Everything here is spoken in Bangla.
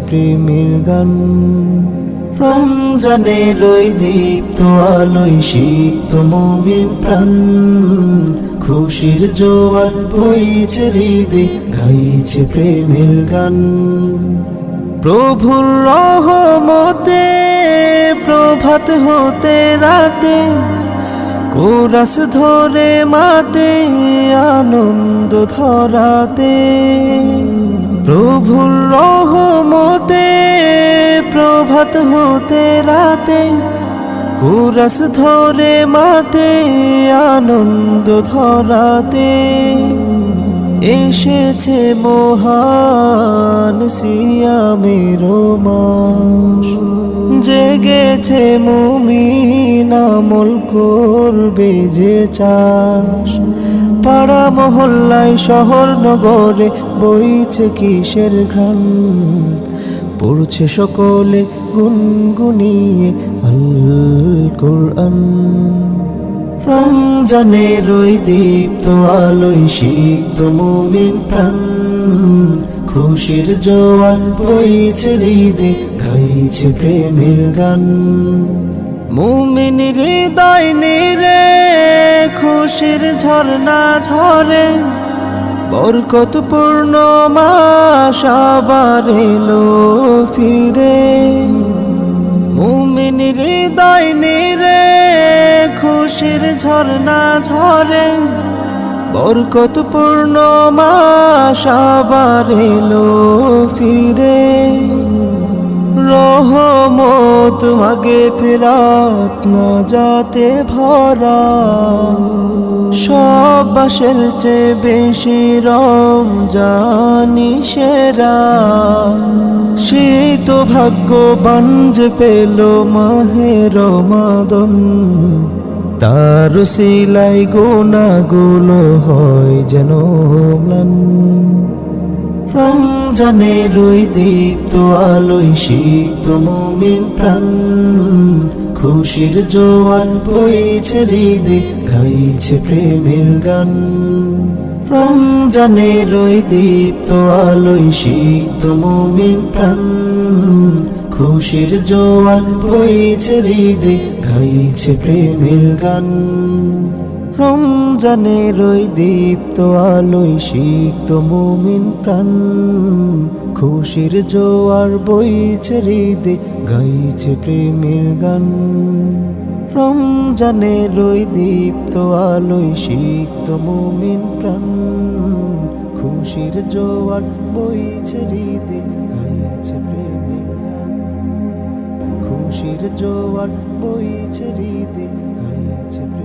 প্রেমের গান। রমজানের ওই দীপ্ত আলোয় শীত মুমিন প্রাণ। খুশির জোয়ার বইছে হৃদে গাইছে প্রেমের গান। প্রভুর রহমতে প্রভাত হতে রাতে, কোরাস ধরে মাতে, আনন্দ ধরাতে। প্রভুর রহমতে প্রভাত হতে রাতে, কোরাস ধরে মাতে আনন্দ ধরাতে এসেছে মহান সিয়ামের মাস। জেগেছে মুমিন, আমল করবে যে চাষ। পাড়া মহল্লায় শহর নগরে বইছে কিসের ঘ্রাণ? পড়ছে সকলে গুনগুনিয়ে আল রমজানের ওই দীপ্ত আলোয় সিক্ত মুমিন প্রাণ। খুশির জোয়ার বইছে হৃদে গাইছে প্রেমের গান। মুমিন হৃদয় নিরে, খুশির ঝর্ণা ঝরে। বরকতপূর্ণ মাস আবার এলো ফিরে। মুমিন হৃদয় নিরে খুশির ঝর্ণা ঝরে। বরকতপূর্ণ মাস আবার এলো ফিরে। রহমত মাগে ফেরাত না যাতে ভরা। সব বাসের চেয়ে বেশি রম জানি সেরা। সে তো ভাগ্যবান যে পেল মাহের মাদন তার সিলাই গোনাগুলো হয় যেন ম্লান। রমজানের ওই দীপ্ত আলোয় শীত মুমিন প্রাণ। খুশির জোয়ার বইছে হৃদে গাইছে প্রেমের গান। রমজানের ওই দীপ্ত আলোয় শীত মুমিন প্রাণ। খুশির জোয়ার বইছে হৃদে গাইছে প্রেমের গান। রমজানের ওই দীপ্ত আলোয় সিক্ত মুমিন প্রাণ। খুশির জোয়ার বইছে হৃদে, গাইছে প্রেমের গান। রমজানের ওই দীপ্ত আলোয় সিক্ত মুমিন প্রাণ। খুশির জোয়ার বইছে হৃদে, গাইছে প্রেমের গান। খুশির জোয়ার বইছে হৃদে, গাইছে